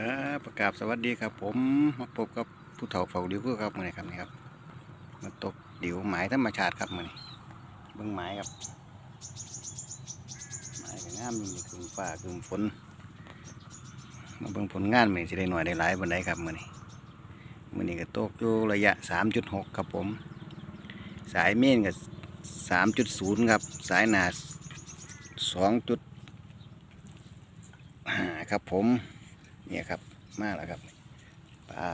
ครับประกาศสวัสดีครับ ผมมาพบกับผู้เฒ่าเฝ้าดิวคือครับมื่อนี้ครับนี่ครับมาตกดิวหมายธรรมชาติครับมื่อนี้เบิ้องหมายครับหมายก็งามนี่คืนฟ้าคืนฝนมาเบิ้องผลงานมื่อนี้สิได้หน่อยได้หลายบันไดครับมื่อนี้มื่อนี้ก็ตกอยู่ระยะ 3.6 ครับผม สายเมนกับ3.0 ครับ สายหนา2.5ครับผม เนี่ยครับมากแล้วครับปลา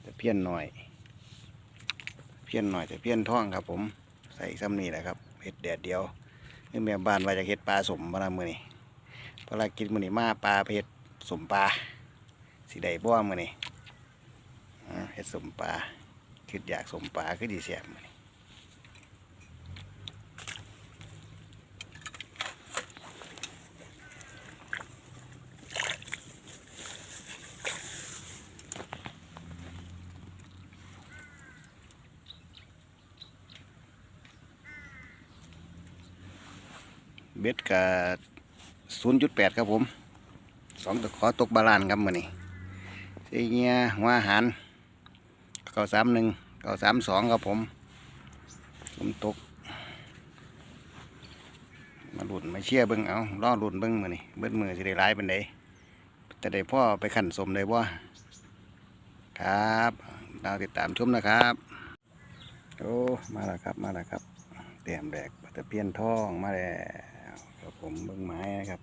แต่เพี้ยนหน่อย เพี้ยนหน่อยแต่เพี้ยนท่องครับ ผมใส่ซ้ำนี่แหละครับเห็ดแดดเดียวนี่แม่บ้านว่าจะเห็ดปลาสมมาละมือนี่ภารกิจมือนี่มาปลาเห็ดสมปลาสีใดบ่มือนี่เห็ดสมปลาคิดอยากสมปลาคือดีเสียมือนี่ เบ็ดกับศูนย์จุดแปดครับผมสองตะขอตกบาลานครับมือนี่เสียเงี้ยหัวอาหารเก้าสามหนึ่งเก้าสามสองครับผมผมตก มาหลุดมาเชี่ยเบิ้งเอาล่อหลุดเบิ้งมือนี่เบิ้งมือสิได้ร้ายเป็นไดแต่ได้พ่อไปขันสมได้บ่ครับเราติดตามชมนะครับ โอ้ มาแล้วครับ มาแล้วครับ เตรียมแดกตะเพียนทองมาแล้ว ผมเบิ้งไม้นะครับ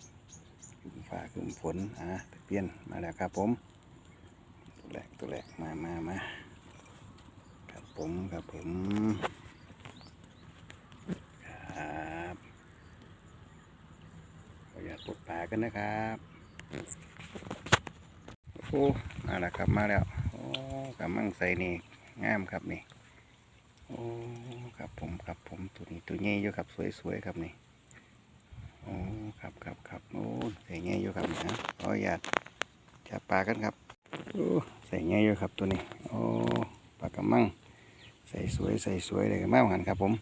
ขึ้นฟ้าขึ้นฝนอะตะเพียนมาแล้วครับผมตัวแรกตัวแรกมามามาครับผมครับผมครับขออยากปลดปลากันนะครับโอ้มาแล้วครับมาแล้วโอ้กำลังใส่นี่งามครับนี่โอ้ครับผมครับผมตัวนี้ตัวใหญ่อยู่ครับสวยๆครับนี่โอ้ครับครับครับโอ้ ใส่ใหญ่อยู่ครับนี่นะขออนุญาตจับปลากันครับโอ้ใส่ใหญ่อยู่ครับตัวนี้โอ้ปลากระมังใส่สวยใส่สวยเลยมากหันครับผม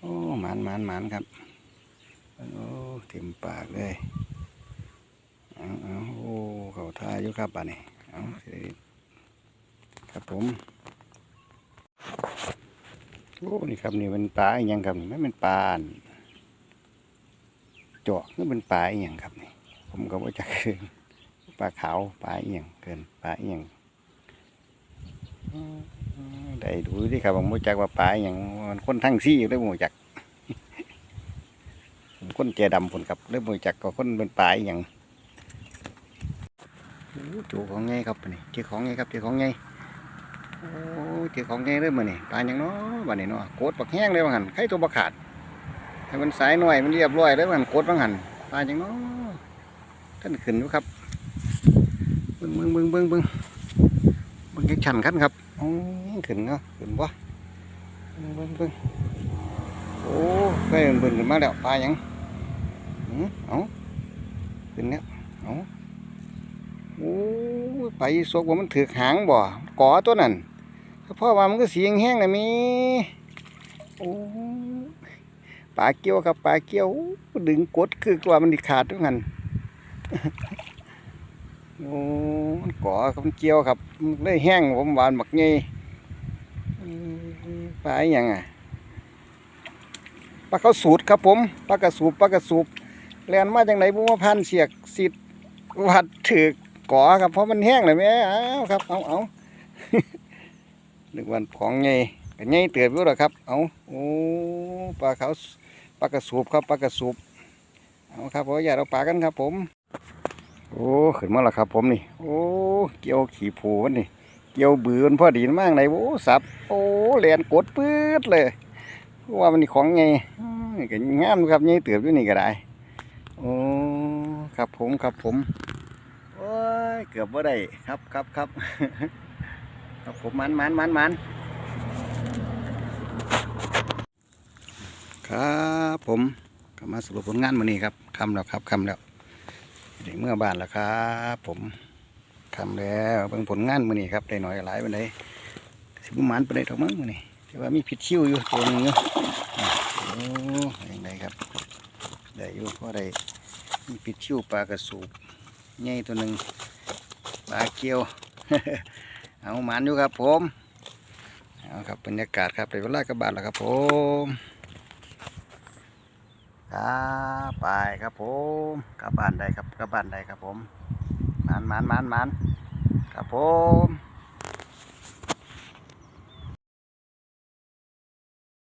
โอ้หมานหมานหมานครับโอ้เต็มปากเลยเอาเอาโอ้เขาท่าอยู่ครับป่านี่เอาครับผมโอ้นี่ครับนี่เป็นปลาอีหยังครับนี่ไม่เป็นปลาอันเจาะนี่เป็นปลาอีหยังครับนี่ ผมก็ว่าจะคือปลาขาวปลาเอียงเกินปลาเอียงได้ดูดิครับผมรู้จักว่าปลาอียงมันคนทั้งซี่อยู่ได้บ่จักผมคนเจดำผลครับได้บ่จักก็คนเป็นปลาอียงโอ้จูของไงครับนี่เจ้าของไงครับเจ้าของไงโอ้เจ้าของแง่เลยมื้อนี่ปลาหยังเนาะบัดนี้เนาะโกดบักแห้งเลยว่าหั่นไข่ตัวบักขาดให้มันสายหน่อยมันเรียบร้อยเลยว่าหั่นโกดว่าหั่นปลาหยังเนาะ ท่านขึ้นอยู่ครับเบิ่งเบิ่งเบิ่งเบิ่งเบิ่งเบิ่งจักชันคันครับโอ้ขึ้นเนาะขึ้นบ่เบิ่งเบิ่งเบิ่งโอ้เคยเบิ่งขึ้นมาแล้วปลาหยังหือเอาขึ้นแล้วเอาโอ้ไปสกว่ามันถือหางบ่ก่อตัวนั้นเพราะว่ามันก็เสียงแห้งนะมีโอ้ปลาเกี้ยวครับปลาเกี้ยวดึงกดคือกว่ามันดิขาดทุกหัน โอ้มันก่อครับมันเกี้ยวครับมันเลยแห้งผมหวานบักไงปลาอย่างอะปลาเขาสูตรครับผมปลากระสูบปลากระสูบแลนมาจังไหนบุมาพันเสียกสิทธิ์วัดถือก่อครับเพราะมันแห้งเลยแม่เอาครับเอาเอานึกวันของไงก็ไงเตือนอยู่หรอครับเอาโอ้ปลาเขาปลากระสูบครับปลากระสูบเอาครับผมอย่าเอาปลากันครับผม โอ้ขึ้นมาแล้วครับ ผมนี่ โอ้เกี่ยวขี่ผูมันนี่เกี่ยวบืนพอดีมากเลยโอ้สับโอ้แลนกดปื๊ดเลย ว่ามันนี่ของไงก็งามครับไงเตือนอยู่นี่ก็ได้โอ้ครับผมครับผมโอ้ยเกือบว่าได้ครับครับครับครับผมมันมันมันมันครับผมก็มาสรุปผลงานมานี้ครับคำแล้วครับคำแล้ว เมื่อบ้านแล้วครับ ผมคำแล้วเบิ่งผลงานมานี้ครับได้หน่อยหลายไปไหนสิบมันไปได้ถอกมั้งมานี้แต่ว่ามีผิดชิวอยู่ตัวนึงอยู่อะโอ้ยังไงครับได้อยู่เพราะได้มีผิดชิวปลากระสูบใหญ่ตัวหนึ่งปลาเกียวเอาหมันอยู่ครับผมเอาครับบรรยากาศครับไปเวลากระบาดแล้วครับผม ครับไปครับผมกลับบ้านได้ครับกลับบ้านได้ครับผมมันมันมันมันครับผม